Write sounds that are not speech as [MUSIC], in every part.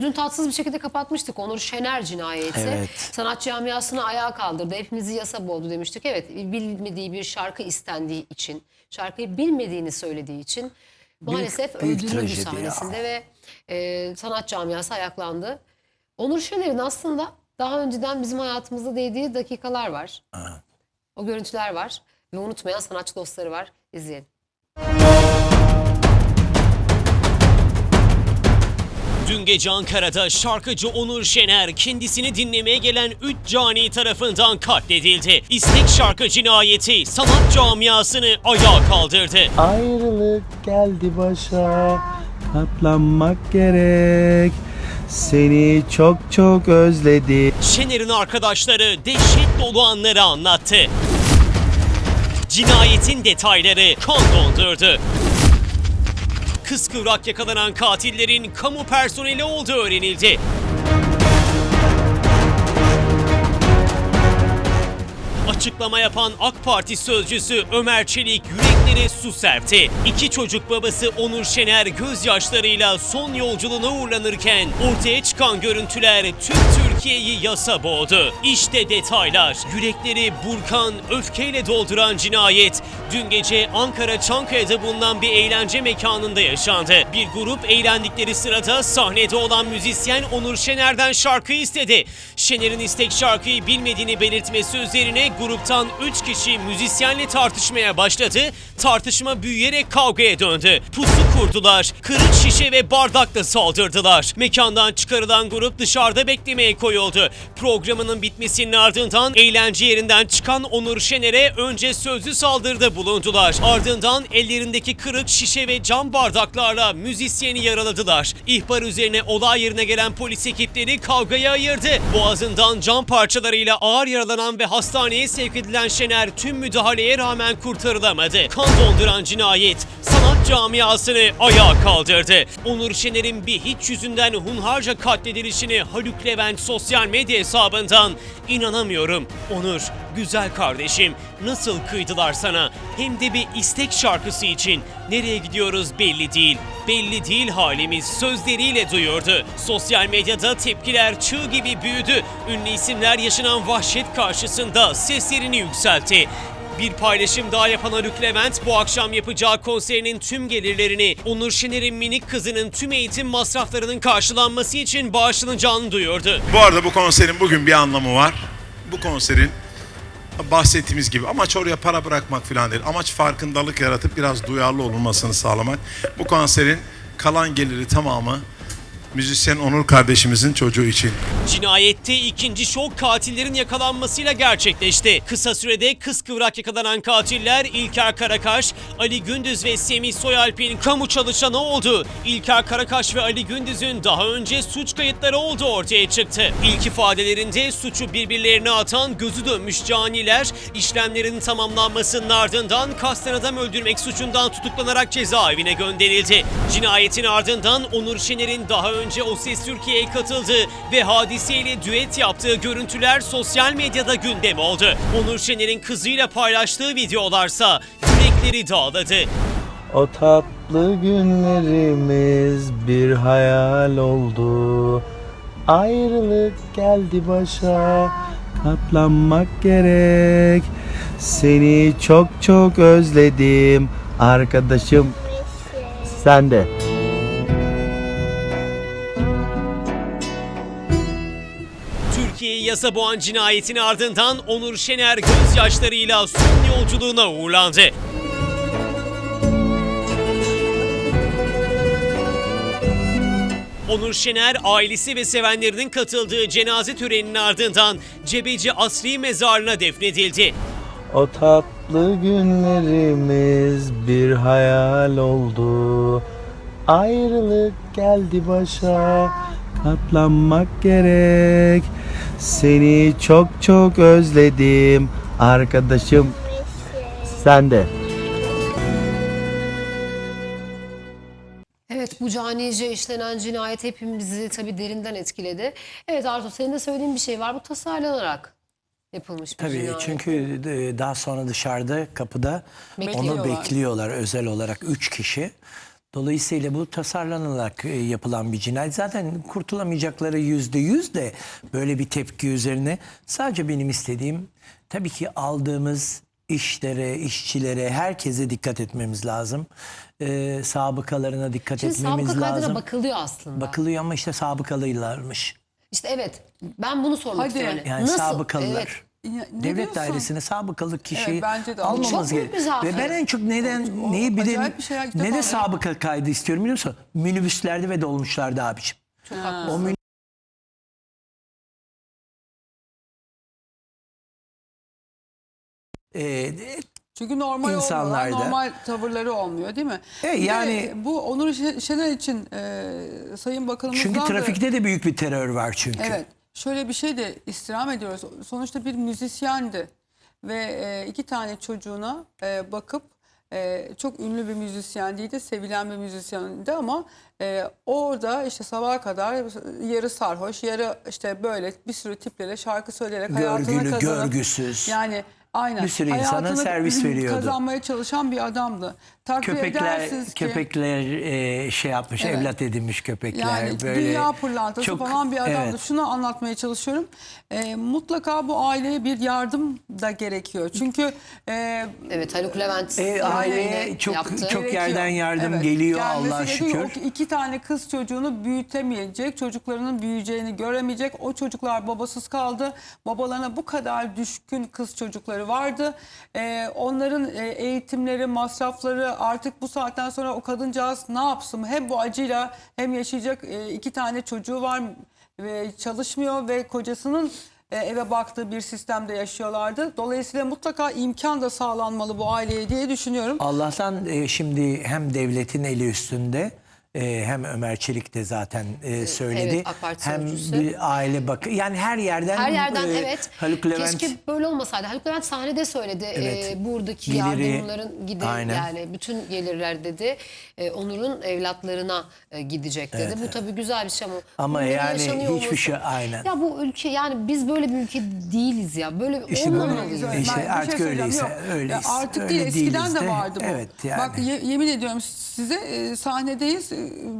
Dün tatsız bir şekilde kapatmıştık Onur Şener cinayeti. Evet. Sanat camiasını ayağa kaldırdı. Hepimizi yasa boğdu demiştik. Evet bilmediği bir şarkı istendiği için, şarkıyı bilmediğini söylediği için maalesef büyük öldürüldü trajedi ya. sahnesinde ve e, sanat camiası ayaklandı. Onur Şener'in aslında daha önceden bizim hayatımızda değdiği dakikalar var. O görüntüler var ve unutmayan sanatçı dostları var. İzleyelim. Dün gece Ankara'da şarkıcı Onur Şener kendisini dinlemeye gelen 3 cani tarafından katledildi. İstek şarkı cinayeti sanat camiasını ayağa kaldırdı. Ayrılık geldi başa katlanmak gerek. Seni çok çok özledim. Şener'in arkadaşları dehşet dolu anları anlattı. Cinayetin detayları kan dondurdu. Kıskıvrak yakalanan katillerin kamu personeli olduğu öğrenildi. Açıklama yapan AK Parti sözcüsü Ömer Çelik yüreklere su serpti. İki çocuk babası Onur Şener gözyaşlarıyla son yolculuğuna uğurlanırken ortaya çıkan görüntüler tüm Türkiye'yi yasa boğdu. İşte detaylar. Yürekleri burkan, öfkeyle dolduran cinayet dün gece Ankara Çankaya'da bulunan bir eğlence mekanında yaşandı. Bir grup eğlendikleri sırada sahnede olan müzisyen Onur Şener'den şarkı istedi. Şener'in istek şarkıyı bilmediğini belirtmesi üzerine gruptan 3 kişi müzisyenle tartışmaya başladı. Tartışma büyüyerek kavgaya döndü. Pusu kurdular. Kırık şişe ve bardakla saldırdılar. Mekandan çıkarılan grup dışarıda beklemeye koyuldu. Programının bitmesinin ardından eğlence yerinden çıkan Onur Şener'e önce sözlü saldırıda bulundular. Ardından ellerindeki kırık şişe ve cam bardaklarla müzisyeni yaraladılar. İhbar üzerine olay yerine gelen polis ekipleri kavgayı ayırdı. Boğazından cam parçalarıyla ağır yaralanan ve hastaneye sevk edilen Şener tüm müdahaleye rağmen kurtarılamadı. Kan donduran cinayet sanat camiasını ayağa kaldırdı. Onur Şener'in bir hiç yüzünden hunharca katledilişini Haluk Levent sosyal medya hesabından inanamıyorum. Onur, güzel kardeşim nasıl kıydılar sana? Hem de bir istek şarkısı için. Nereye gidiyoruz belli değil. Belli değil halimiz sözleriyle duyurdu. Sosyal medyada tepkiler çığ gibi büyüdü. Ünlü isimler yaşanan vahşet karşısında seslerini yükseltti. Bir paylaşım daha yapan Haluk Levent bu akşam yapacağı konserinin tüm gelirlerini Onur Şener'in minik kızının tüm eğitim masraflarının karşılanması için bağışlanacağını duyurdu. Bu arada bu konserin bugün bir anlamı var. Bu konserin bahsettiğimiz gibi amaç oraya para bırakmak falan değil. Amaç farkındalık yaratıp biraz duyarlı olunmasını sağlamak. Bu konserin kalan geliri tamamı müzisyen Onur kardeşimizin çocuğu için. Cinayette ikinci şok katillerin yakalanmasıyla gerçekleşti. Kısa sürede kıskıvrak yakalanan katiller İlker Karakaş, Ali Gündüz ve Semih Soyalp'in kamu çalışanı oldu. İlker Karakaş ve Ali Gündüz'ün daha önce suç kayıtları olduğu ortaya çıktı. İlk ifadelerinde suçu birbirlerine atan gözü dönmüş caniler işlemlerin tamamlanmasının ardından kasten adam öldürmek suçundan tutuklanarak cezaevine gönderildi. Cinayetin ardından Onur Şener'in daha O Ses Türkiye'ye katıldığı ve hadiseyle düet yaptığı görüntüler sosyal medyada gündem oldu. Onur Şener'in kızıyla paylaştığı videolarsa yürekleri dağladı. O tatlı günlerimiz bir hayal oldu. Ayrılık geldi başa katlanmak gerek. Seni çok çok özledim arkadaşım. Sen de. Türkiye'yi yasa boğan cinayetin ardından Onur Şener gözyaşlarıyla son yolculuğuna uğurlandı. Onur Şener ailesi ve sevenlerinin katıldığı cenaze töreninin ardından Cebeci Asri Mezarlığı'na defnedildi. O tatlı günlerimiz bir hayal oldu. Ayrılık geldi başa katlanmak gerek. Seni çok çok özledim arkadaşım. Sen de. Evet bu canice işlenen cinayet hepimizi tabii derinden etkiledi. Evet Arzu senin de söylediğin bir şey var. Bu tasarlanarak yapılmış bir Tabii cinayet. çünkü e, daha sonra dışarıda kapıda Bekliyorlar. onu bekliyorlar özel olarak üç kişi. Dolayısıyla bu tasarlanılarak e, yapılan bir cinayet. Zaten kurtulamayacakları yüzde yüz de böyle bir tepki üzerine. Sadece benim istediğim tabii ki aldığımız işlere, işçilere, herkese dikkat etmemiz lazım. Ee, sabıkalarına dikkat Şimdi etmemiz sabıka lazım. bakılıyor aslında. Bakılıyor ama işte sabıkalıylarmış. İşte evet ben bunu sormak Hadi. istiyorum. Hani Yani Nasıl? sabıkalılar. Evet. Ya, ne Devlet diyorsun? dairesine sabıkalı kişiyi Evet, bence de. almamız Çok büyük bir. Ve ben en çok neden O- neyi bir de acayip bir ya, ilk ne defa de ben- sabıka kaydı istiyorum biliyor musun? Minibüslerde ve dolmuşlarda abiciğim. Çok O haklısın. min- Ee, Çünkü normal İnsanlarda- olmuyorlar, normal tavırları olmuyor değil mi? E, Bir de yani- bu Onur Şe- Şener için e, Sayın Bakanımızdan çünkü da- trafikte de büyük bir terör var çünkü. Evet. Şöyle bir şey de istirham ediyoruz. Sonuçta bir müzisyendi ve e, iki tane çocuğuna e, bakıp e, çok ünlü bir müzisyendiydi, sevilen bir müzisyendi ama e, orada işte sabaha kadar yarı sarhoş, yarı işte böyle bir sürü tiplerle şarkı söyleyerek hayatını Görgülü, kazanıp görgüsüz. yani aynen Bir sürü insana hayatını servis [LAUGHS] veriyordu. Kazanmaya çalışan bir adamdı. Takdir Köpekler edersiniz ki köpekler e, şey yapmış, Evet. evlat edinmiş köpekler yani böyle. dünya pırlantası çok- falan bir adamdı. evet. Şunu anlatmaya çalışıyorum. Ee, mutlaka bu aileye bir yardım da gerekiyor. Çünkü e, Evet Haluk Levent E, aileye çok yaptı. çok yerden yardım Evet, geliyor gelmesi Allah'a şükür. O iki tane kız çocuğunu büyütemeyecek, çocuklarının büyüyeceğini göremeyecek. O çocuklar babasız kaldı. Babalarına bu kadar düşkün kız çocukları vardı. Ee, onların e, eğitimleri, masrafları artık bu saatten sonra o kadıncağız ne yapsın? Hem bu acıyla hem yaşayacak e, iki tane çocuğu var ve çalışmıyor ve kocasının e, eve baktığı bir sistemde yaşıyorlardı. Dolayısıyla mutlaka imkan da sağlanmalı bu aileye diye düşünüyorum. Allah'tan e, şimdi hem devletin eli üstünde e, hem Ömer Çelik de zaten e, söyledi. evet, hem sözcüsü. bir aile bak yani her yerden Her yerden e, evet. Haluk Levent Keşke böyle olmasaydı. Haluk Levent sahnede söyledi. Evet. Ee, buradaki Geliri- yardımların gider Aynen. yani bütün gelirler dedi. Ee, Onur'un evlatlarına e, gidecek dedi. bu tabii güzel bir şey ama. Ama yani hiçbir şey- olması- aynen. Ya bu ülke yani biz böyle bir ülke değiliz ya. Böyle İşte olmamalıyız. İşte Ben şey artık söyleyeceğim. öyleyse, öyleyiz. Ya artık Öyle değil eskiden de de. vardı bu. Evet, yani. Bak ye- yemin ediyorum size e, sahnedeyiz.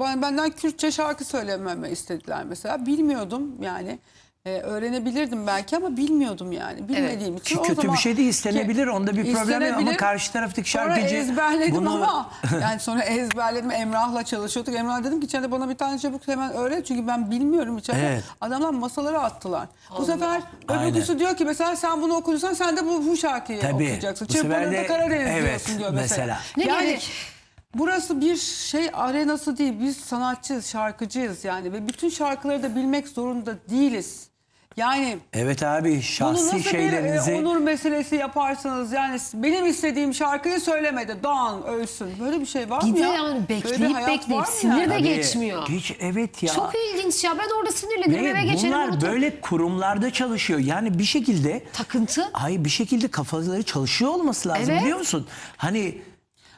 Ben- Benden Kürtçe şarkı söylememi istediler mesela. Bilmiyordum yani. E, öğrenebilirdim belki ama bilmiyordum yani. Bilmediğim için. Ki o kötü zaman- bir şey değil istenebilir onda bir problem yok ama karşı taraftaki Sonra şarkıcı ezberledim bunu ama [LAUGHS] yani sonra ezberledim Emrah'la çalışıyorduk. Emrah dedim ki içeride bana bir tane çabuk hemen öğret çünkü ben bilmiyorum içeride. Evet. Adamlar masalara attılar. Bu sefer öbürküsü diyor ki mesela sen bunu okuduysan sen de bu, bu şarkıyı Tabii. okuyacaksın. Çırpınırda de- Karadeniz evet, diyorsun diyor mesela. mesela. Ne yani gerek? Burası bir şey arenası değil. Biz sanatçıyız, şarkıcıyız yani ve bütün şarkıları da bilmek zorunda değiliz. Yani Evet abi bunu şahsi nasıl bir şeylerinizi e, onur meselesi yaparsınız? Yani benim istediğim şarkıyı söylemedi. Doğan ölsün. Böyle bir şey var mı Gide ya? yani Böyle bir bekleyip hayat bekleyip var mı sinir de geçmiyor. Geç, evet ya. Çok ilginç ya. Ben orada sinirlenirim Ve eve geçerim bunlar unuturum. böyle kurumlarda çalışıyor. Yani bir şekilde Takıntı. Ay bir şekilde kafaları çalışıyor olması lazım Evet. biliyor musun? Hani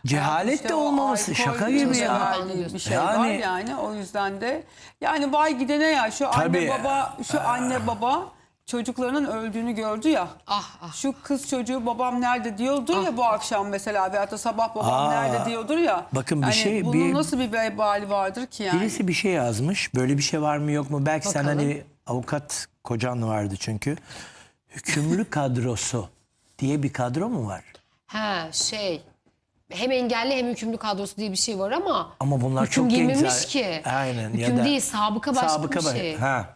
cehalet İşte de o olmaması alkol şaka gibi içinde ya. Bir şey var Yani- yani o yüzden de. Yani vay gidene ya şu Tabii. anne baba şu anne baba çocuklarının öldüğünü gördü ya. Ah, ah. Şu kız çocuğu babam nerede diyordur ya bu akşam mesela veyahut da sabah babam Aa, nerede diyordur ya. bakın bir Yani şey- Bunun bir- nasıl bir vebali vardır ki yani. Birisi bir şey yazmış. Böyle bir şey var mı yok mu? Belki sen hani avukat kocan vardı çünkü. Hükümlü kadrosu diye bir kadro mu var? Ha şey. Hem engelli hem hükümlü kadrosu diye bir şey var ama Ama bunlar hüküm çok girmemiş zaten. ki. Aynen, ya Hüküm da- değil sabıka başka Sabıka bir şey. Ha.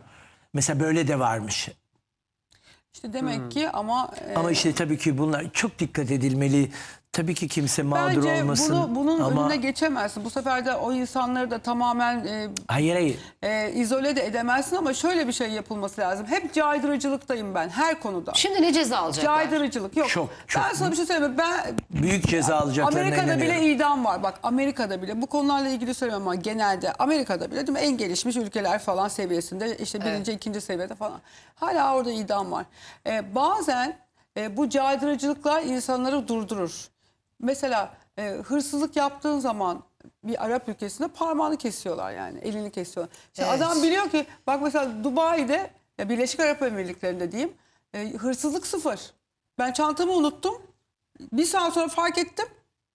Mesela böyle de varmış. İşte demek Hmm. ki ama e, Ama işte tabii ki bunlar çok dikkat edilmeli. Tabii ki kimse mağdur bence olmasın. bunu, bunun ama önüne geçemezsin. Bu sefer de o insanları da tamamen e, hayır hayır. e, izole de edemezsin ama şöyle bir şey yapılması lazım. Hep caydırıcılıktayım ben her konuda. Şimdi ne ceza alacaklar? Caydırıcılık yok. Çok, çok. Ben sana bir şey söyleyeyim. Ben Büyük ceza alacaklarına Amerika'da bile idam var. Bak Amerika'da bile bu konularla ilgili söylemiyorum ama genelde Amerika'da bile değil mi? en gelişmiş ülkeler falan seviyesinde işte birinci ikinci seviyede falan. Hala orada idam var. Ee, bazen e, bu caydırıcılıklar insanları durdurur. Mesela e, hırsızlık yaptığın zaman bir Arap ülkesinde parmağını kesiyorlar yani elini kesiyorlar. Şimdi Evet. adam biliyor ki bak mesela Dubai'de ya Birleşik Arap Emirlikleri'nde diyeyim e, hırsızlık sıfır. Ben çantamı unuttum. Bir saat sonra fark ettim.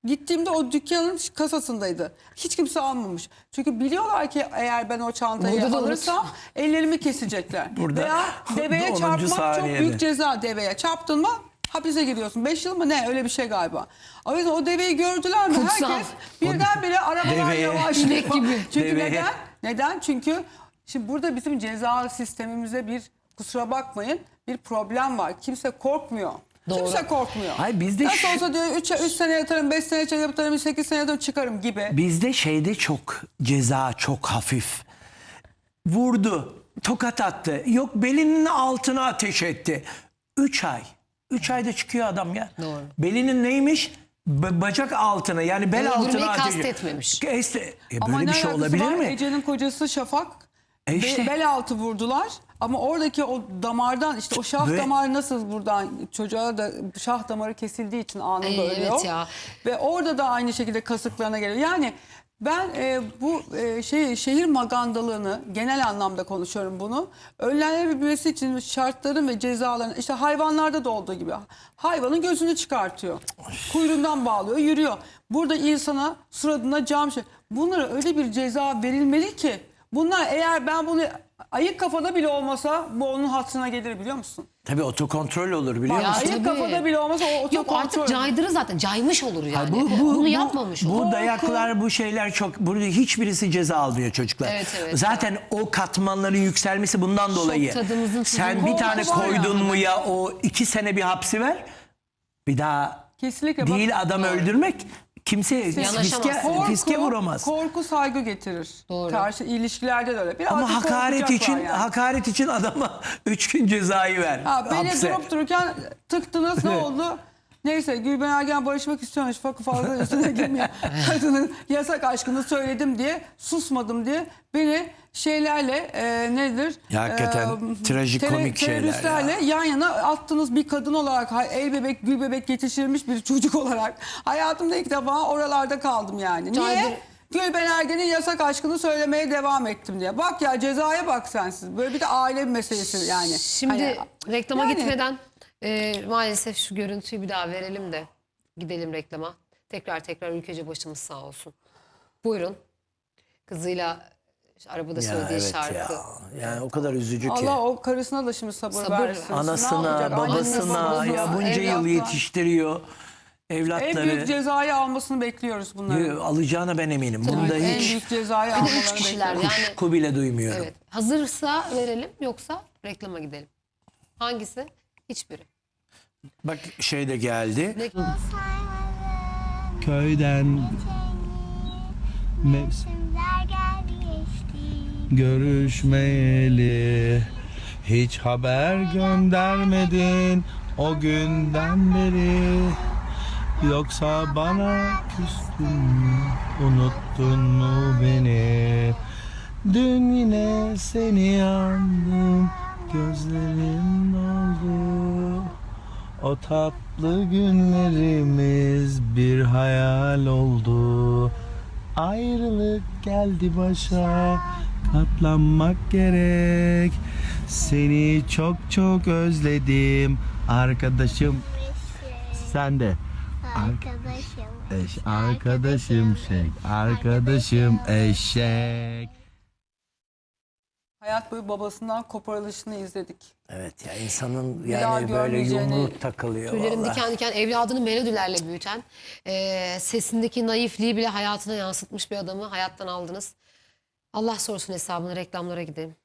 Gittiğimde o dükkanın kasasındaydı. Hiç kimse almamış. Çünkü biliyorlar ki eğer ben o çantayı Burada alırsam ellerimi kesecekler. Burada Veya [LAUGHS] deveye 10. çarpmak çok saniyede. büyük ceza deveye. Çarptın mı hapise giriyorsun. 5 yıl mı ne öyle bir şey galiba. O yüzden o deveyi gördüler mi Kutsal. herkes birdenbire arabalar Deveye- yavaş. İnek gibi. [LAUGHS] Çünkü Deveye- neden? Neden? Çünkü şimdi burada bizim ceza sistemimizde bir kusura bakmayın bir problem var. Kimse korkmuyor. Doğru. Kimse korkmuyor. Hayır, bizde Nasıl şu- olsa diyor 3 üç sene yatarım, 5 sene yatarım, 8 sene yatarım çıkarım gibi. Bizde şeyde çok ceza çok hafif. Vurdu, tokat attı. Yok belinin altına ateş etti. Üç ay. Üç ayda çıkıyor adam ya. Doğru. Belinin neymiş? B- bacak altına yani bel Öldürmeyi altına kastetmemiş. Este- E, Ama böyle ne bir şey alakası olabilir var? mi? Ece'nin kocası Şafak E işte. be- bel altı vurdular. Ama oradaki o damardan işte o şah Ve- damarı nasıl buradan çocuğa da şah damarı kesildiği için anında Ay, evet ölüyor. ya. Ve orada da aynı şekilde kasıklarına geliyor. Yani ben e, bu e, şey şehir magandalığını genel anlamda konuşuyorum bunu. Önlenebilmesi için şartların ve cezaların işte hayvanlarda da olduğu gibi hayvanın gözünü çıkartıyor. Kuyruğundan bağlıyor, yürüyor. Burada insana suratına cam şey. Bunlara öyle bir ceza verilmeli ki bunlar eğer ben bunu ayık kafada bile olmasa bu onun hatırına gelir biliyor musun? Tabii otokontrol olur biliyor Bak, musun? ayık tabii. kafada bile olmasa o Yok otokontrol. artık caydırı zaten caymış olur yani. Bu, bu, Bunu bu- yapmamış olur. Bu dayaklar, bu şeyler çok... Burada hiçbirisi ceza almıyor çocuklar. Evet, evet. Zaten o katmanların yükselmesi bundan dolayı. tadımızın Sen bir tane Var ya. koydun mu ya o iki sene bir hapsi ver. Bir daha Kesinlikle. bak- değil adam öldürmek. Kimse fiske. Korku, fiske vuramaz. Korku saygı getirir. Doğru. Karşı ilişkilerde de öyle. Birazcık Ama hakaret için yani. hakaret için adama [LAUGHS] üç gün cezayı ver. Ha, beni hapse. durup dururken tıktınız ne [LAUGHS] oldu? Neyse Gülben Ergen barışmak istiyormuş. Fakı fazla üstüne girmiyor. [LAUGHS] Kadının yasak aşkını söyledim diye susmadım diye beni şeylerle e, nedir? Ya hakikaten trajikomik şeyler Teröristlerle yan yana attınız bir kadın olarak el bebek gül bebek yetiştirilmiş bir çocuk olarak. Hayatımda ilk defa oralarda kaldım yani. Niye? Caydır- Gülben Ergen'in yasak aşkını söylemeye devam ettim diye. Bak ya cezaya bak sensiz. Böyle bir de aile meselesi yani. Şimdi Hani- reklama Yani- gitmeden e, maalesef şu görüntüyü bir daha verelim de gidelim reklama. Tekrar tekrar ülkece başımız sağ olsun. Buyurun. Kızıyla arabada Ya söylediği evet şarkı. ya. Yani o kadar üzücü ki. Allah o karısına da şimdi sabır, Sabır versin. Anasına? Annesi, babasına babasına, ya bunca yıl evlatlar. yetiştiriyor. En büyük Evlatları cezayı almasını bekliyoruz bunların. alacağına ben eminim. Bunda en hiç büyük cezayı almalarını üç kişiler bekliyoruz. yani. kuşku bile duymuyorum. Evet. Hazırsa verelim yoksa reklama gidelim. Hangisi? Hiçbiri. Bak şey de geldi. Ne? Köyden mevsim Mevsimler geldi geçti. görüşmeyeli Hiç haber göndermedin o günden beri Yoksa bana küstün mü unuttun mu beni Dün yine seni andım gözlerim doldu. O tatlı günlerimiz bir hayal oldu. Ayrılık geldi başa. Katlanmak gerek. Seni çok çok özledim. Arkadaşım. Sen de. Arkadaşım. Eş, arkadaşım şey arkadaşım eşek Hayat boyu babasından koparılışını izledik. Evet ya insanın daha yani böyle görmeyeceğini- yumruk takılıyor. Tüylerim vallahi. diken diken evladını melodilerle büyüten, e, sesindeki naifliği bile hayatına yansıtmış bir adamı hayattan aldınız. Allah sorsun hesabını reklamlara gidelim.